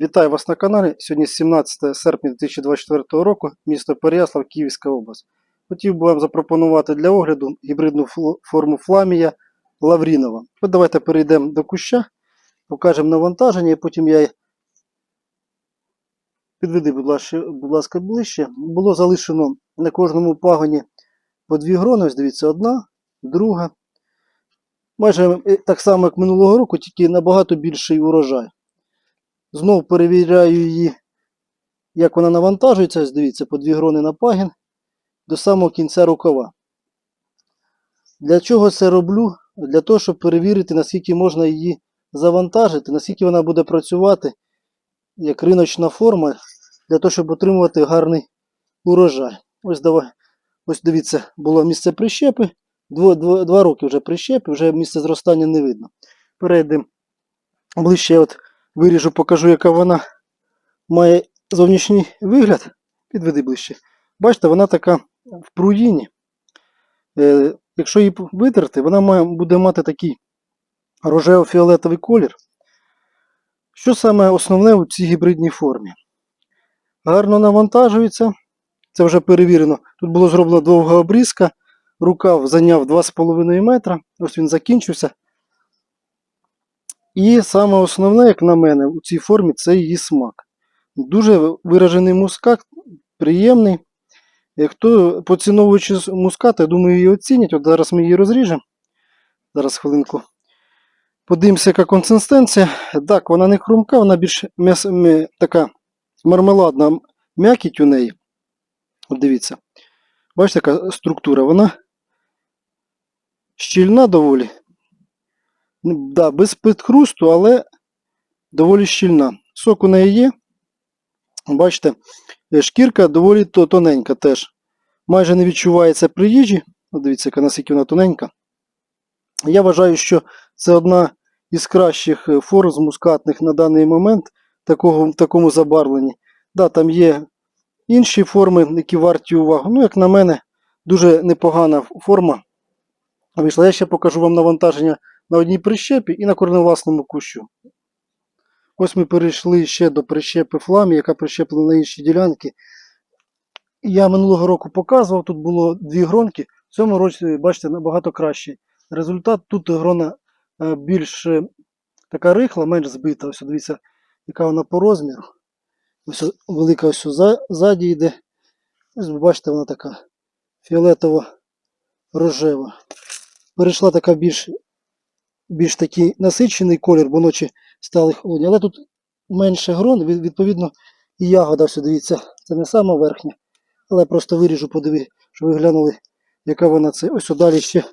Вітаю вас на каналі. Сьогодні 17 серпня 2024 року, місто Переяслав, Київська область. Хотів би вам запропонувати для огляду гібридну форму фламія Лаврінова. От давайте перейдемо до куща, покажемо навантаження, і потім я підведи, будь ласка, ближче. Було залишено на кожному пагоні по дві грони. Ось дивіться, одна, друга. Майже е, так само, як минулого року, тільки набагато більший урожай. Знову перевіряю її, як вона навантажується. Дивіться, по дві грони на пагін до самого кінця рукава. Для чого це роблю? Для того, щоб перевірити, наскільки можна її завантажити, наскільки вона буде працювати як риночна форма, для того, щоб отримувати гарний урожай. Ось давай. Ось дивіться, було місце прищепи. Дво, дво, два роки вже прищепи, вже місце зростання не видно. Перейдемо ближче. От виріжу, покажу, яка вона має зовнішній вигляд. Підведи ближче. Бачите, вона така в пруїні. Е, якщо її витерти, вона має, буде мати такий рожево-фіолетовий колір. Що саме основне у цій гібридній формі? Гарно навантажується. Це вже перевірено. Тут було зроблено довга обрізка. Рукав зайняв 2,5 метра. Ось він закінчився. І саме основне, як на мене, у цій формі це її смак. Дуже виражений мускат, приємний. Хто поціновуючи мускат, я думаю, її оцінять. От зараз ми її розріжемо. Зараз хвилинку. Подивимося, яка консистенція. Так, вона не хрумка, вона більш м'яс... така мармеладна м- м'якіть у неї. От дивіться. Бачите, яка структура? Вона щільна доволі. Н- Да, без підхрусту, але доволі щільна. Сок у неї є. Бачите, е, шкірка доволі тоненька теж. Майже не відчувається при їжі. Дивіться, наскільки вона тоненька. Я вважаю, що це одна із кращих е, форм з мускатних на даний момент такого, в такому забарвленні. Да, там є інші форми, які варті уваги. Ну, як на мене, дуже непогана форма вийшла. Я ще покажу вам навантаження на одній прищепі і на корневласному кущу. Ось ми перейшли ще до прищепи фламі, яка прищеплена на інші ділянки. Я минулого року показував, тут було дві гронки. В цьому році, бачите, набагато кращий результат. Тут грона е, більш е, така рихла, менш збита. Ось дивіться, яка вона по розміру. Ось велика ось за- ззаді йде. Ось ви бачите, вона така фіолетово-рожева. Перейшла така більш, більш такий насичений колір, бо ночі стали холодні. Але тут менше грон, відповідно, і ягода, ось дивіться, це не сама верхня. Але просто виріжу, подиви, щоб ви глянули, яка вона це. Ось далі ще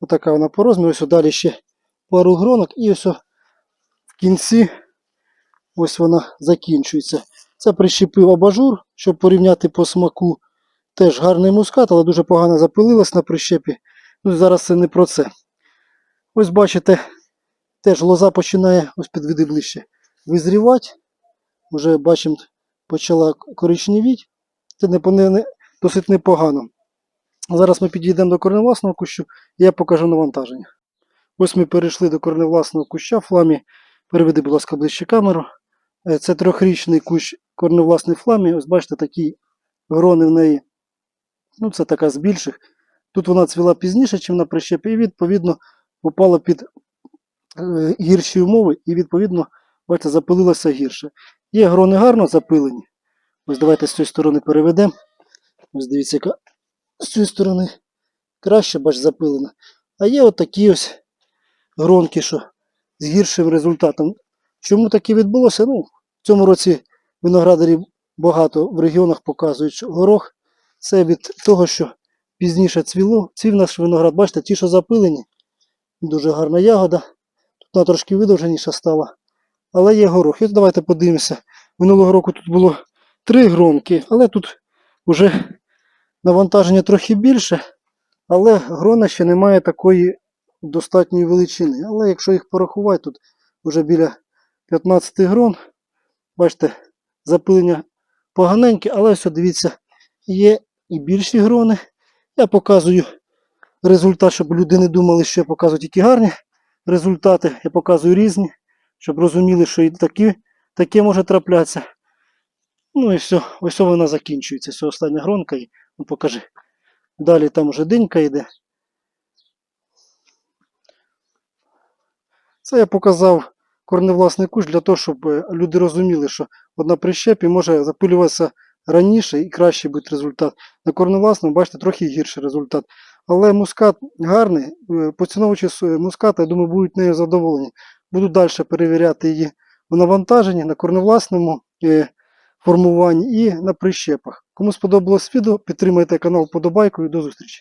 отака вона по розміру, ось далі ще пару гронок, і ось в кінці ось вона закінчується. Це прищепив абажур, щоб порівняти по смаку. Теж гарний мускат, але дуже погано запилилась на прищепі. Ну, зараз це не про це. Ось бачите, теж лоза починає, ось підведи ближче, визрівати. Вже бачимо, почала коричневіть. Це не, досить непогано. Зараз ми підійдемо до корневласного кущу і я покажу навантаження. Ось ми перейшли до корневласного куща фламі. Переведи, будь ласка, ближче камеру. Е, Це трьохрічний кущ корневласний фламі. Ось бачите, такі грони в неї. Ну, це така з більших. Тут вона цвіла пізніше, ніж на прищепі, і відповідно попала під е, гірші умови, і відповідно, бачите, запилилася гірше. Є грони гарно запилені. Ось давайте з цієї сторони переведемо. Ось дивіться, яка з цієї сторони краще, бач, запилена. А є отакі ось гронки, що з гіршим результатом. Чому таке відбулося? Ну, в цьому році виноградарів багато в регіонах показують, що горох це від того, що пізніше цвіло. Цвів наш виноград, бачите, ті, що запилені, дуже гарна ягода. Тут вона трошки видовженіша стала. Але є горох. І давайте подивимося. Минулого року тут було три гронки, але тут вже навантаження трохи більше, але грона ще не має такої достатньої величини. Але якщо їх порахувати, тут вже біля 15 грон. Бачите, запилення поганеньке, але ось дивіться, є і більші грони. Я показую результат, щоб люди не думали, що я показую тільки гарні результати. Я показую різні, щоб розуміли, що і такі таке може траплятися. Ну і все, ось вона закінчується. Це остання гронка. І, ну, покажи. Далі там уже динька йде. Це я показав корневласний кущ для того, щоб е, люди розуміли, що от на прищепі може запилюватися раніше і краще буде результат. На корневласному, бачите, трохи гірший результат. Але мускат гарний, е, поціновувачі муската, я думаю, будуть нею задоволені. Буду далі перевіряти її в навантаженні на корневласному е, формуванні і на прищепах. Кому сподобалось відео, підтримайте канал подобайкою. До зустрічі!